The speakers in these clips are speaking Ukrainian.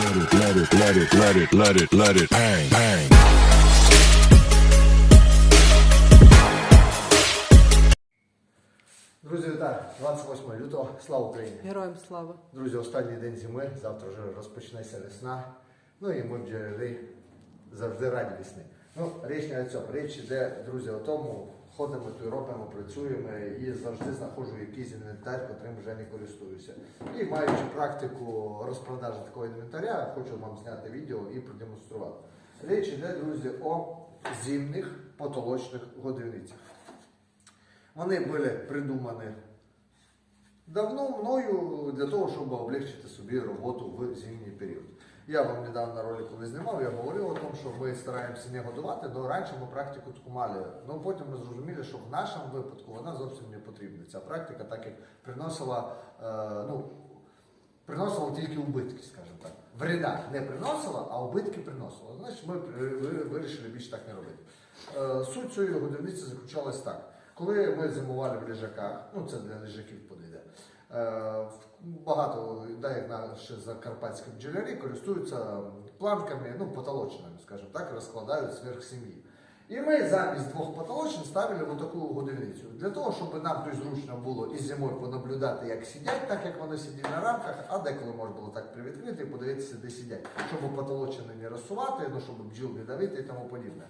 let it, let it, let it, let it, let it, let it bang, bang. Друзі, вітаю! 28 лютого. Слава Україні! Героям слава. Друзі, останній день зими, завтра вже розпочнеться весна. Ну і ми бджолярі завжди раді весни. Ну, річ не о цьому. Річ іде, друзі, о тому, ходимо робимо, працюємо і завжди знаходжу якийсь інвентар, котрим вже не користуюся. І маючи практику розпродажі такого інвентаря, хочу вам зняти відео і продемонструвати. Річ іде, друзі, о зимних потолочних годівницях. Вони були придумані давно мною для того, щоб облегчити собі роботу в зимній період. Я вам недавно ролик коли знімав, я говорив о тому, що ми стараємося не годувати, але раніше ми практику таку мали. Ну потім ми зрозуміли, що в нашому випадку вона зовсім не потрібна. Ця практика, так як приносила, е, ну, приносила тільки убитки, скажімо так. Вреда не приносила, а убитки приносила. Значить, ми вирішили більше так не робити. Е, Суть цієї годівниці заключалась так. Коли ми зимували в ліжаках, ну це для ліжаків подійде, е, багато людей наші закарпатські бджолярі користуються планками, ну, потолочними, скажімо так, розкладають сверх сім'ї. І ми замість двох потолочин ставили в таку годівницю. Для того, щоб нам тут зручно було і зимою понаблюдати, як сидять, так як вони сидять на рамках, а деколи можна було так привідкрити і подивитися, де сидять, щоб потолочини не розсувати, ну, щоб бджіл не давити і тому подібне.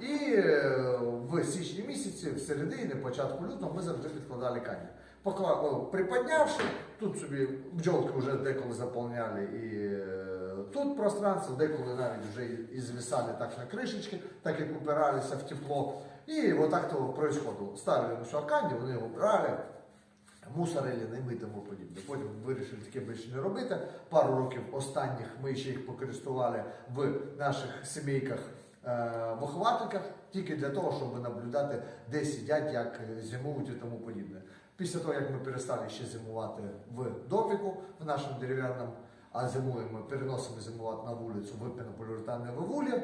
І е, в січні місяці, в середині, початку лютого, ми завжди підкладали кані. Покла... Приподнявши, тут собі бджолки вже деколи заповняли і е, тут пространство, деколи навіть вже і звисали так на кришечки, так як упиралися в тепло. І отак то происходило. Ставили на шарканді, вони його брали, мусорили, ними і тому подібне. Потім вирішили таке більше не робити. Пару років останніх ми ще їх покористували в наших сімейках е, виховательках, тільки для того, щоб наблюдати, де сидять, як зимують і тому подібне. Після того, як ми перестали ще зимувати в доміку, в нашому дерев'яному, а зимуємо, переносимо зимувати на вулицю в пенополіуретановій вивулі,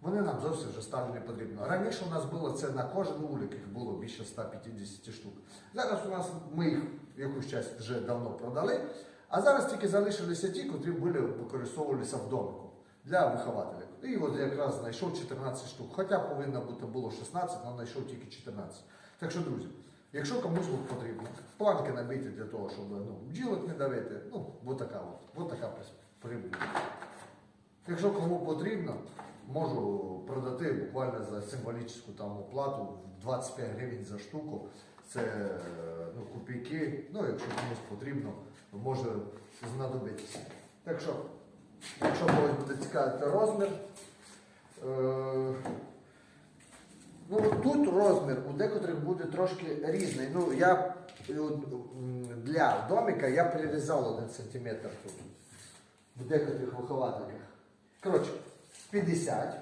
вони нам зовсім вже стали не потрібно. Раніше у нас було це на кожен вулик, їх було більше 150 штук. Зараз у нас ми їх якусь часть вже давно продали, а зараз тільки залишилися ті, котрі були використовувалися в домику для вихователів. І от якраз знайшов 14 штук. Хоча повинно бути було 16, але знайшов тільки 14. Так що, друзі, якщо комусь от потрібно, планки набити для того, щоб ну, бджілок не давити, ну, от така от, от така прибуль. Якщо кому потрібно, можу продати буквально за символічну там оплату в 25 гривень за штуку. Це ну, копійки. Ну, якщо комусь потрібно, може знадобитися. Так що, якщо когось буде цікавити розмір, е, Ну, тут розмір у декотрих буде трошки різний. Ну, я е, для домика я прирізав 1 см тут. В декотрих вихователях. Коротше, 50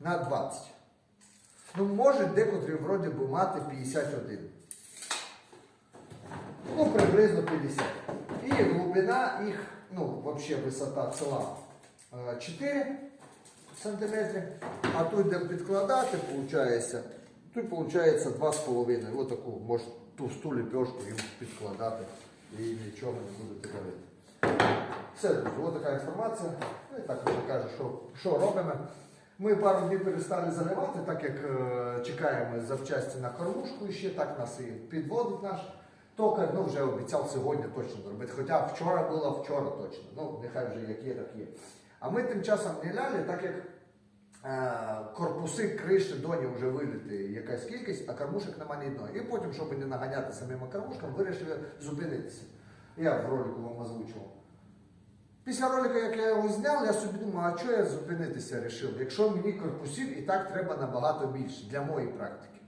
на 20. Ну, може декотрі вроді би мати 51. Ну, приблизно 50. І глибина їх, ну, взагалі висота ціла е, 4 сантиметри. А тут, де підкладати, виходить, тут виходить 2,5. Ось таку, може, товсту ліпешку їм підкладати і нічого не будете говорити. Все, друзі, ось така інформація. Ну, і так вже кажу, що, що робимо. Ми пару днів перестали заливати, так як е, чекаємо запчасті на кормушку ще, так нас і підводить наш токар. Ну, вже обіцяв сьогодні точно зробити. Хоча вчора було вчора точно. Ну, нехай вже як є, так є. А ми тим часом не ляли, так як корпуси криші доні вже виліти якась кількість, а кормушок нема ні одної. І потім, щоб не наганяти самим кормушкам, вирішили зупинитися. Я в ролику вам озвучував. Після ролика, як я його зняв, я собі думаю, а чого я зупинитися вирішив, якщо мені корпусів і так треба набагато більше для моєї практики.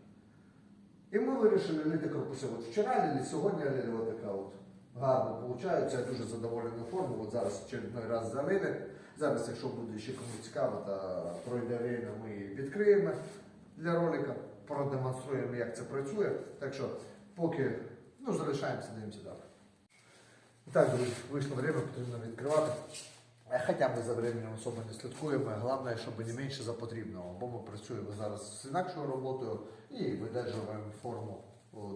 І ми вирішили лити корпуси. От вчора лили, сьогодні лили от така от гарно виходить. Я дуже задоволений форму. От зараз очередной раз залили. Зараз, якщо буде ще кому цікаво, то пройде время, ми її відкриємо для ролика, продемонструємо, як це працює. Так що поки ну, залишаємося, дивимося далі. Так, друзі, вийшло время, потрібно відкривати. Е, Хоча ми за временем особо не слідкуємо, головне, щоб не менше за потрібного, бо ми працюємо зараз з інакшою роботою і видержуємо форму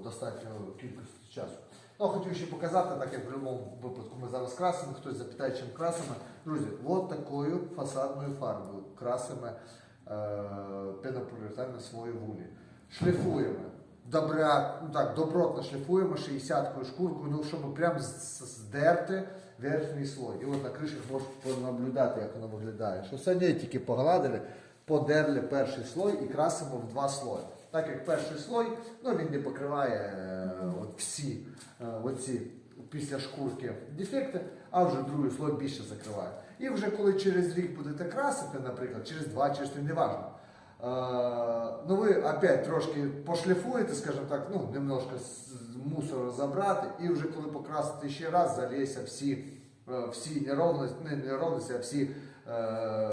достатньо кількості часу. Ну, хотів ще показати, так як в будь-якому випадку ми зараз красимо, хтось запитає, чим красимо. Друзі, от такою фасадною фарбою красимо е, пенополіуретан на вулі. Шліфуємо. Добра, ну так, добротно шліфуємо 60-кою шкуркою, ну, щоб прям здерти верхній слой. І от на кришах можеш понаблюдати, як воно виглядає. Що все не тільки погладили, подерли перший слой і красимо в два слої. Так як перший слой, ну він не покриває е, от всі е, оці після шкурки дефекти, а вже другий слой більше закриває. І вже коли через рік будете красити, наприклад, через два, через три, неважно. Е, ну ви опять трошки пошліфуєте, скажімо так, ну немножко з мусору забрати, і вже коли покрасити ще раз, заліється всі, всі неровності, не неровності, а всі е,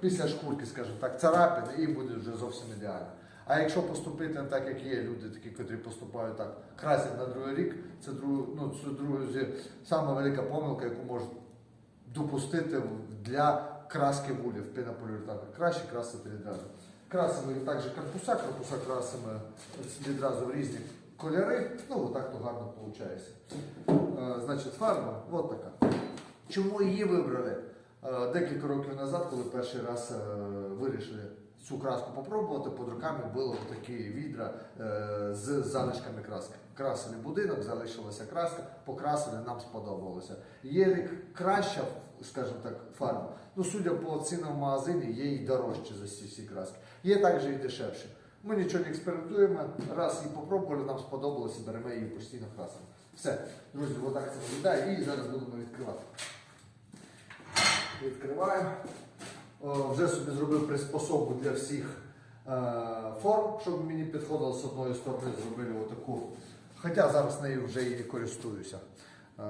після шкурки, скажімо так, царапини, і буде вже зовсім ідеально. А якщо поступити так, як є люди, такі, котрі поступають так, красять на другий рік, це друг, ну, це друзі, сама велика помилка, яку можуть допустити для краски вулів пенополіуретану. Краще красити відразу. Красимо також корпуса, корпуса красимо відразу в різні кольори. Ну, отак то гарно виходить. Е, Значить, фарба от така. Чому її вибрали? Е, Декілька років назад, коли перший раз е, вирішили цю краску попробувати, під руками було такі відра е, з залишками краски. Красили будинок, залишилася краска, покрасили, нам сподобалося. Є краща, скажімо так, фарба. Ну, судя по цінам в магазині, є і дорожче за ці всі краски. Є також і дешевше. Ми нічого не експериментуємо, раз її попробували, нам сподобалося, беремо її постійно красимо. Все, друзі, отак це виглядає і зараз будемо відкривати. Відкриваємо. О, вже собі зробив приспособу для всіх е, форм, щоб мені підходило з одної сторони, зробили отаку. Хоча зараз нею вже і користуюся. Е,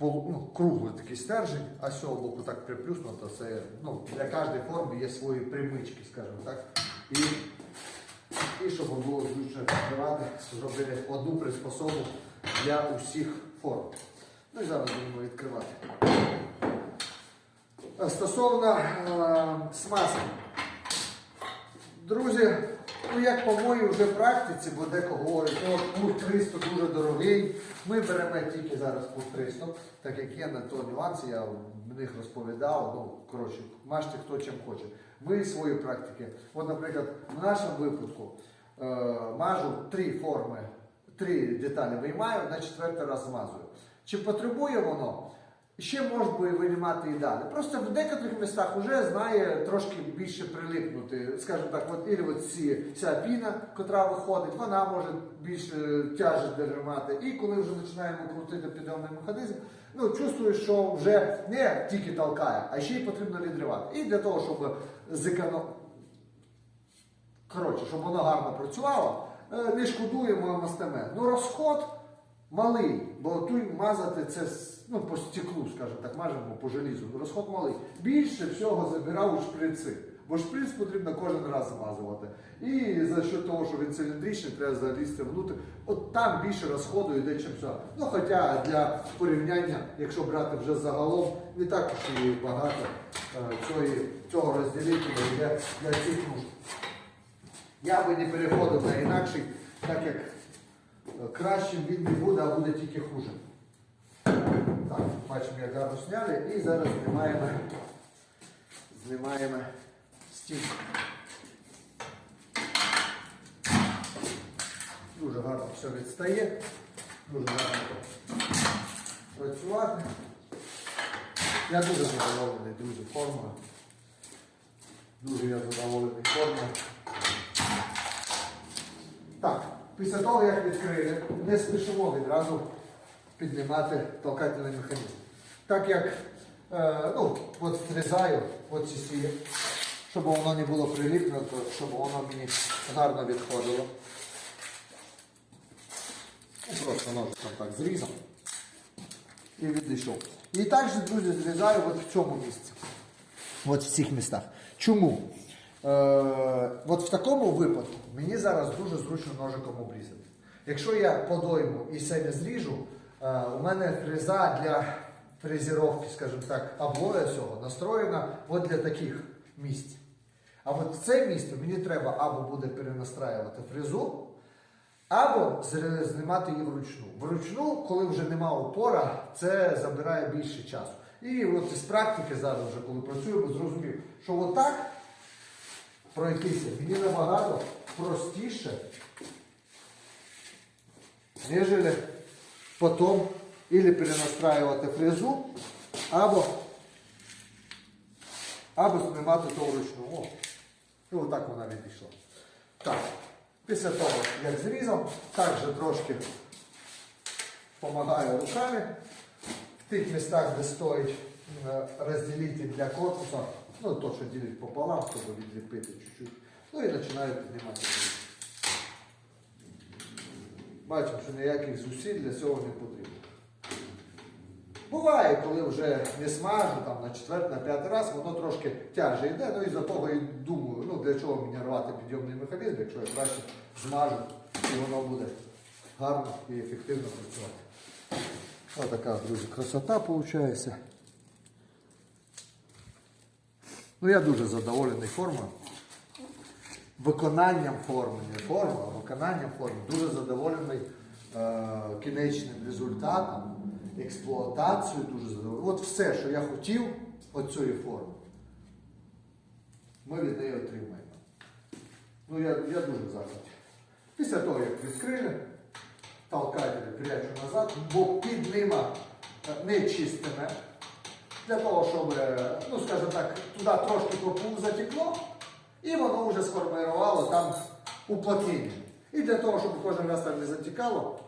ну, круглий такий стержень, а з цього боку так приплюснуто. Це, ну, для кожної форми є свої примички, скажімо так. І, щоб було зручно відкривати, зробили одну приспособу для усіх форм. Ну і зараз будемо відкривати. Стосовно е, смазки. Друзі, ну як по моїй вже практиці, бо декого говорить, ну от пур 300 дуже дорогий. Ми беремо тільки зараз пур 300, так як є на то нюанси, я в них розповідав. Ну, коротше, мажте хто чим хоче. Ми свої практики. От, наприклад, в нашому випадку е, мажу три форми, три деталі виймаю, на четвертий раз змазую. Чи потребує воно? Ще може би винімати і далі. Просто в деяких містах вже знає трошки більше прилипнути. Скажімо так, от, і от ці, ця піна, котра виходить, вона може більше тяжесть держати. І коли вже починаємо крутити підйомний механізм, ну чувствуєш, що вже не тільки толкає, а ще й потрібно відривати. І для того, щоб зеконом... Коротше, щоб воно гарно працювало, е, не шкодуємо мастеме. Ну розход малий, бо тут мазати це ну, по стеклу, скажімо так, мажемо по желізу. Розход малий. Більше всього забирають шприци. Бо шприц потрібно кожен раз змазувати. І за що того, що він циліндричний, треба залізти внутрі. От там більше розходу йде, чим все. Ну хоча для порівняння, якщо брати вже загалом, не так і багато е, цього розділителя йде для цих нужд. Я би не переходив на інакший, так як кращим він не буде, а буде тільки хуже. Так, бачимо, як гарно сняли і зараз знімаємо, знімаємо стінку. Дуже гарно все відстає, дуже гарно працювати. Я дуже задоволений, друзі, формою. Дуже я задоволений формою. Так, після того, як відкрили, не спішимо відразу піднімати толкательний механізм. Так як е, ну, от зрізаю от ці щоб воно не було приліпнуто, щоб воно мені гарно відходило. Ну, Просто ножиком так зрізав і відійшов. І також, друзі, зрізаю от в цьому місці. От в цих містах. Чому? Е, от в такому випадку мені зараз дуже зручно ножиком обрізати. Якщо я подойму і себе зріжу, е, у мене фреза для фрезеровки, скажімо так, облоя цього настроєна от для таких місць. А от в це місце мені треба або буде перенастраювати фрезу, або знімати її вручну. Вручну, коли вже нема опора, це забирає більше часу. І от із практики зараз, вже коли працюємо, зрозумів, що отак пройтися мені набагато простіше, нежели потім или перенастраювати фрезу, або, або знімати то вручну. О, і отак вона відійшла. Так, після того, як зрізав, також трошки допомагаю руками. В тих містах, де стоїть е, розділитель для корпуса, ну то, що ділить пополам, щоб відліпити чуть-чуть. Ну і починаю піднімати. зріз. Бачимо, що ніяких зусиль для цього не потрібно. Буває, коли вже не смажу, там на четвертий, на п'ятий раз, воно трошки тяже йде, ну і за того і думаю, ну для чого мені рвати підйомний механізм, якщо я краще змажу, і воно буде гарно і ефективно працювати. Ось така, друзі, красота виходить. Ну, я дуже задоволений формою. Виконанням форми, не форми, а виконанням форми. Дуже задоволений е, кінечним результатом, експлуатацією дуже задоволений. От все, що я хотів цієї форми, ми від неї отримаємо. Ну, я, я дуже в захваті. Після того, як відкрили, толкателі прячу назад, бо під ними е, не чистиме. Для того, щоб, е, ну скажімо так, туди трошки попу затекло, і воно вже сформувало там уплотнення. І для того, щоб кожен раз там не затікало,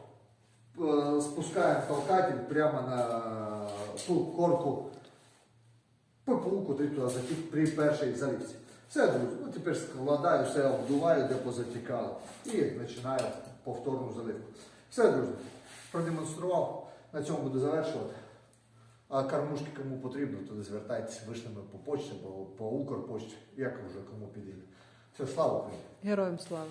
е, спускаємо толкатель прямо на ту корку ППУ, куди туди затік при першій заливці. Все, друзі, ну тепер складаю, все обдуваю, де позатікало. І починаю повторну заливку. Все, друзі, продемонстрував. На цьому буду завершувати. А кормушки кому потрібно, туди звертайтеся вишлемо по почті, по, по Укрпочті, як вже кому підійде. Це слава Україні! Героям слава!